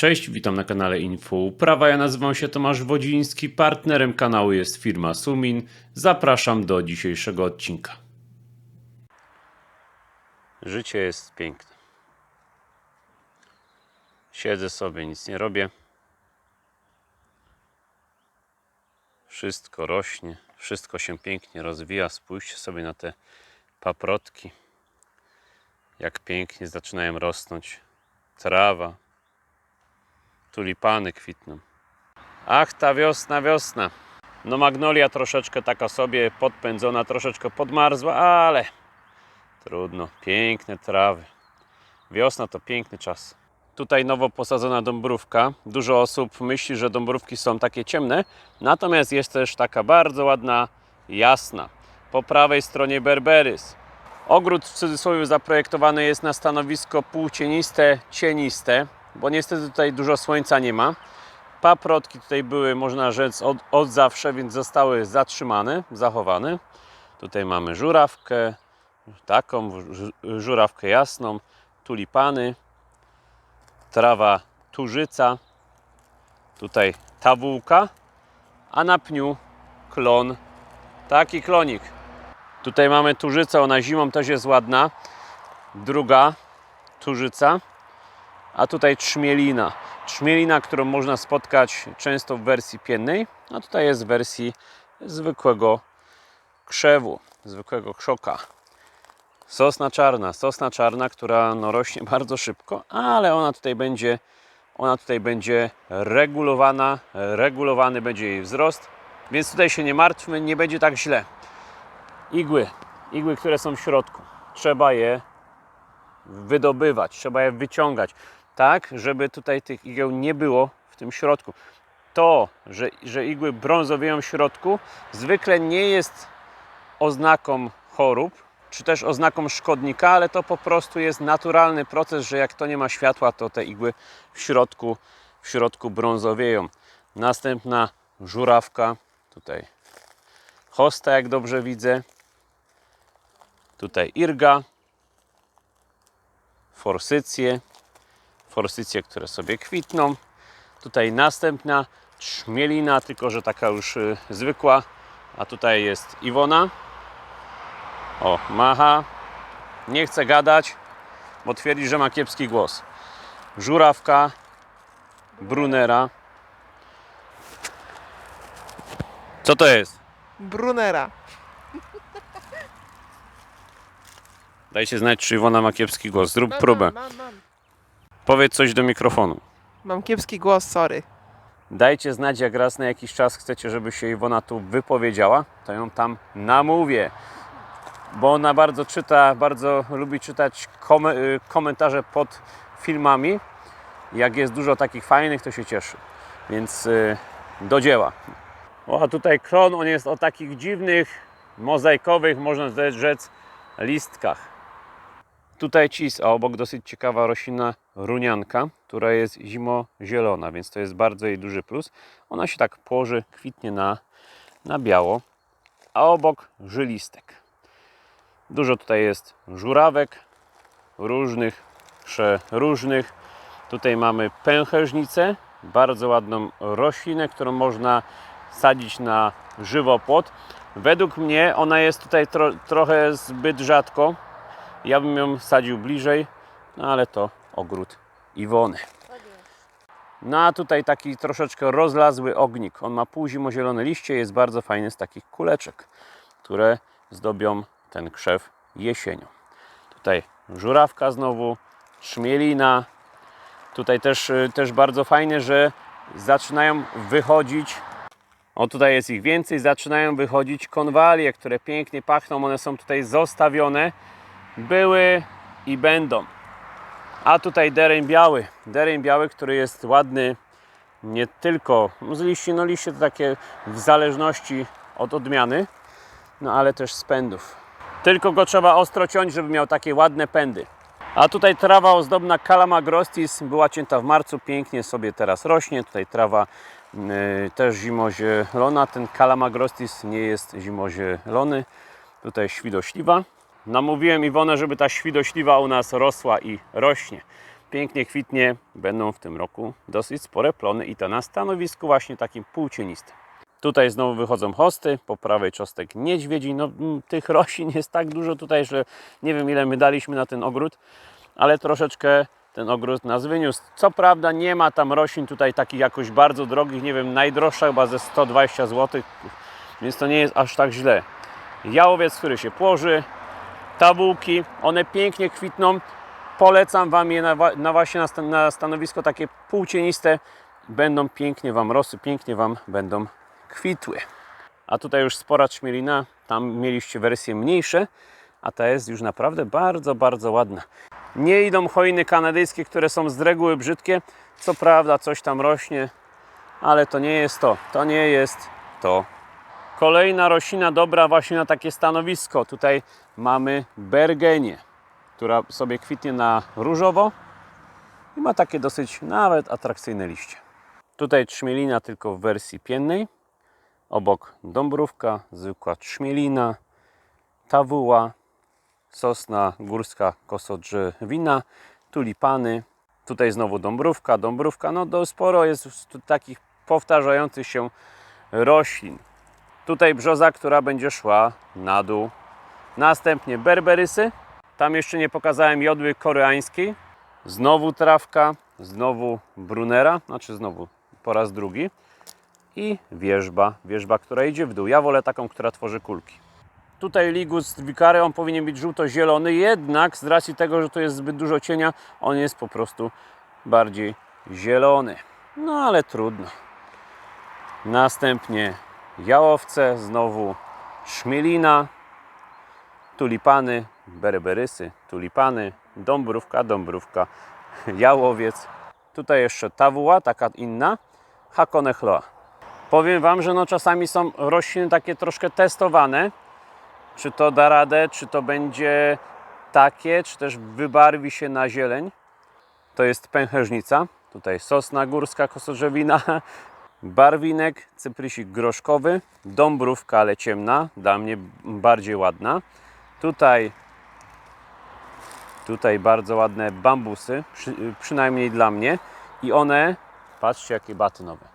Cześć, witam na kanale Info Uprawa. Ja nazywam się Tomasz Wodziński. Partnerem kanału jest firma Sumin. Zapraszam do dzisiejszego odcinka. Życie jest piękne. Siedzę sobie, nic nie robię. Wszystko rośnie, wszystko się pięknie rozwija. Spójrzcie sobie na te paprotki. Jak pięknie zaczynają rosnąć. Trawa, tulipany kwitną. Ach, ta wiosna, wiosna. No magnolia troszeczkę taka sobie podpędzona, troszeczkę podmarzła, ale trudno. Piękne trawy. Wiosna to piękny czas. Tutaj nowo posadzona dąbrówka. Dużo osób myśli, że dąbrówki są takie ciemne, natomiast jest też taka bardzo ładna, jasna. Po prawej stronie berberys. Ogród w cudzysłowie zaprojektowany jest na stanowisko półcieniste, cieniste, bo niestety tutaj dużo słońca nie ma. Paprotki tutaj były, można rzec, od, od zawsze, więc zostały zatrzymane, zachowane. Tutaj mamy żurawkę, taką żu- żurawkę jasną, tulipany, trawa turzyca, tutaj tawółka, a na pniu klon, taki klonik. Tutaj mamy turzycę, ona zimą też jest ładna. Druga turzyca, a tutaj trzmielina. Trzmielina, którą można spotkać często w wersji piennej, a tutaj jest w wersji zwykłego krzewu, zwykłego krzoka. Sosna czarna, sosna czarna, która no, rośnie bardzo szybko, ale ona tutaj będzie, ona tutaj będzie regulowana, regulowany będzie jej wzrost, więc tutaj się nie martwmy, nie będzie tak źle. Igły, igły, które są w środku, trzeba je wydobywać, trzeba je wyciągać, tak, żeby tutaj tych igieł nie było w tym środku. To, że, że igły brązowieją w środku, zwykle nie jest oznaką chorób, czy też oznaką szkodnika, ale to po prostu jest naturalny proces, że jak to nie ma światła, to te igły w środku, w środku brązowieją. Następna żurawka, tutaj hosta, jak dobrze widzę. Tutaj irga, forsycje, forsycje, które sobie kwitną. Tutaj następna trzmielina, tylko że taka już y, zwykła, a tutaj jest Iwona. O, macha. Nie chce gadać, bo twierdzi, że ma kiepski głos. Żurawka, Brunera. Co to jest? Brunera. Dajcie znać, czy Iwona ma kiepski głos. Zrób próbę. Mam, mam, mam. Powiedz coś do mikrofonu. mam kiepski głos, sorry. Dajcie znać, jak raz na jakiś czas chcecie, żeby się Iwona tu wypowiedziała, to ją tam namówię. Bo ona bardzo czyta, bardzo lubi czytać kom- y, komentarze pod filmami. Jak jest dużo takich fajnych, to się cieszy. Więc y, do dzieła. O, a tutaj klon, on jest o takich dziwnych, mozaikowych, można rzec, listkach. Tutaj cis, a obok dosyć ciekawa roślina runianka, która jest zimozielona, więc to jest bardzo jej duży plus. Ona się tak położy, kwitnie na, na biało, a obok żylistek. Dużo tutaj jest żurawek różnych, przeróżnych. Tutaj mamy pęcherzycę, bardzo ładną roślinę, którą można sadzić na żywopłot. Według mnie ona jest tutaj tro, trochę zbyt rzadko, ja bym ją sadził bliżej, no ale to ogród Iwony. No a tutaj taki troszeczkę rozlazły ognik. On ma półzimozielone liście, jest bardzo fajny z takich kuleczek, które zdobią ten krzew jesienią. Tutaj żurawka znowu, szmielina. Tutaj też, y, też bardzo fajne, że zaczynają wychodzić o, tutaj jest ich więcej. Zaczynają wychodzić konwalie, które pięknie pachną. One są tutaj zostawione. Były i będą. A tutaj dereń biały. Dereń biały, który jest ładny nie tylko no z liści, no liście to takie w zależności od odmiany, no ale też z pędów. Tylko go trzeba ostro ciąć, żeby miał takie ładne pędy. A tutaj trawa ozdobna Calamagrostis była cięta w marcu, pięknie sobie teraz rośnie. Tutaj trawa y, też zimozielona. Ten Calamagrostis nie jest zimozielony. Tutaj świdośliwa. Namówiłem Iwonę, żeby ta świdośliwa u nas rosła i rośnie. pięknie kwitnie. Będą w tym roku dosyć spore plony i to na stanowisku właśnie takim półcienistym. Tutaj znowu wychodzą hosty, po prawej czostek niedźwiedzi. No, mm, tych roślin jest tak dużo tutaj, że nie wiem ile my daliśmy na ten ogród, ale troszeczkę ten ogród nas wyniósł. Co prawda nie ma tam roślin tutaj takich jakoś bardzo drogich, nie wiem, najdroższa chyba ze 120 zł, więc to nie jest aż tak źle. Jałowiec, który się płoży, tabułki, one pięknie kwitną. Polecam Wam je na, na właśnie na, na stanowisko takie półcieniste. Będą pięknie Wam rosły, pięknie Wam będą kwitły. A tutaj już spora ćmielina, tam mieliście wersje mniejsze, a ta jest już naprawdę bardzo, bardzo ładna. Nie idą choiny kanadyjskie, które są z reguły brzydkie. Co prawda coś tam rośnie, ale to nie jest to. To nie jest to. Kolejna roślina dobra właśnie na takie stanowisko. Tutaj mamy bergenię, która sobie kwitnie na różowo i ma takie dosyć nawet atrakcyjne liście. Tutaj trzmielina tylko w wersji piennej. Obok dąbrówka, zwykła trzmielina, tawuła, sosna górska kosodrzewina, tulipany. Tutaj znowu dąbrówka, dąbrówka. No do sporo jest takich powtarzających się roślin. Tutaj brzoza, która będzie szła na dół. Następnie berberysy. Tam jeszcze nie pokazałem jodły koreańskiej. Znowu trawka, znowu brunera, znaczy znowu po raz drugi. I wierzba, wierzba, która idzie w dół. Ja wolę taką, która tworzy kulki. Tutaj ligus wikary, on powinien być żółto-zielony, jednak z racji tego, że tu jest zbyt dużo cienia, on jest po prostu bardziej zielony. No ale trudno. Następnie jałowce, znowu szmielina, tulipany, berberysy, tulipany, dąbrówka, dąbrówka, jałowiec. Tutaj jeszcze tawuła, taka inna, hakonechloa. Powiem Wam, że no czasami są rośliny takie troszkę testowane, czy to da radę, czy to będzie takie, czy też wybarwi się na zieleń. To jest pęcherzyca, tutaj sosna górska, kosodrzewina, barwinek, cyprysik groszkowy, dąbrówka, ale ciemna, dla mnie bardziej ładna. Tutaj, tutaj bardzo ładne bambusy, przy, przynajmniej dla mnie. I one, patrzcie jakie baty nowe,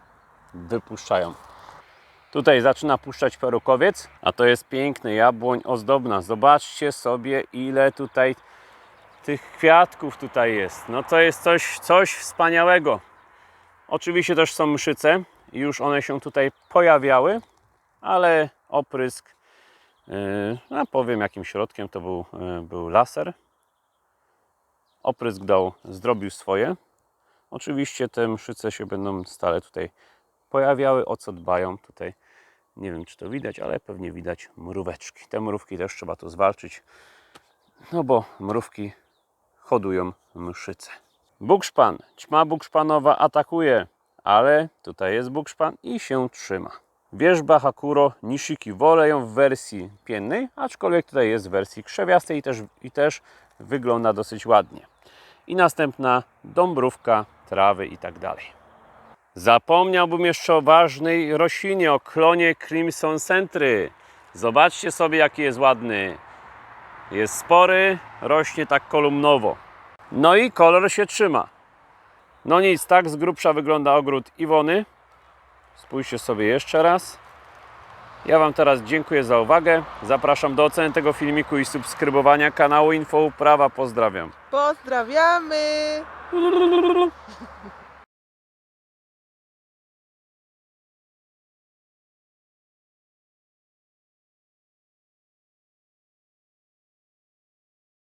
wypuszczają. Tutaj zaczyna puszczać perukowiec, a to jest piękny jabłoń ozdobna. Zobaczcie sobie ile tutaj tych kwiatków tutaj jest. No to jest coś, coś wspaniałego. Oczywiście też są mszyce już one się tutaj pojawiały, ale oprysk, yy, no powiem jakim środkiem to był, yy, był laser. Oprysk dał, zrobił swoje. Oczywiście te mszyce się będą stale tutaj pojawiały, o co dbają tutaj. Nie wiem czy to widać, ale pewnie widać mróweczki. Te mrówki też trzeba tu zwalczyć, no bo mrówki hodują mszyce. Bukszpan, ćma bukszpanowa atakuje, ale tutaj jest bukszpan i się trzyma. Wierzba Hakuro Nishiki wolę ją w wersji piennej, aczkolwiek tutaj jest w wersji krzewiastej i też, i też wygląda dosyć ładnie. I następna dąbrówka, trawy i tak dalej. Zapomniałbym jeszcze o ważnej roślinie, o klonie Crimson Centry. Zobaczcie sobie jaki jest ładny. Jest spory, rośnie tak kolumnowo. No i kolor się trzyma. No nic, tak z grubsza wygląda ogród Iwony. Spójrzcie sobie jeszcze raz. Ja Wam teraz dziękuję za uwagę. Zapraszam do oceny tego filmiku i subskrybowania kanału Info Uprawa. Pozdrawiam. Pozdrawiamy!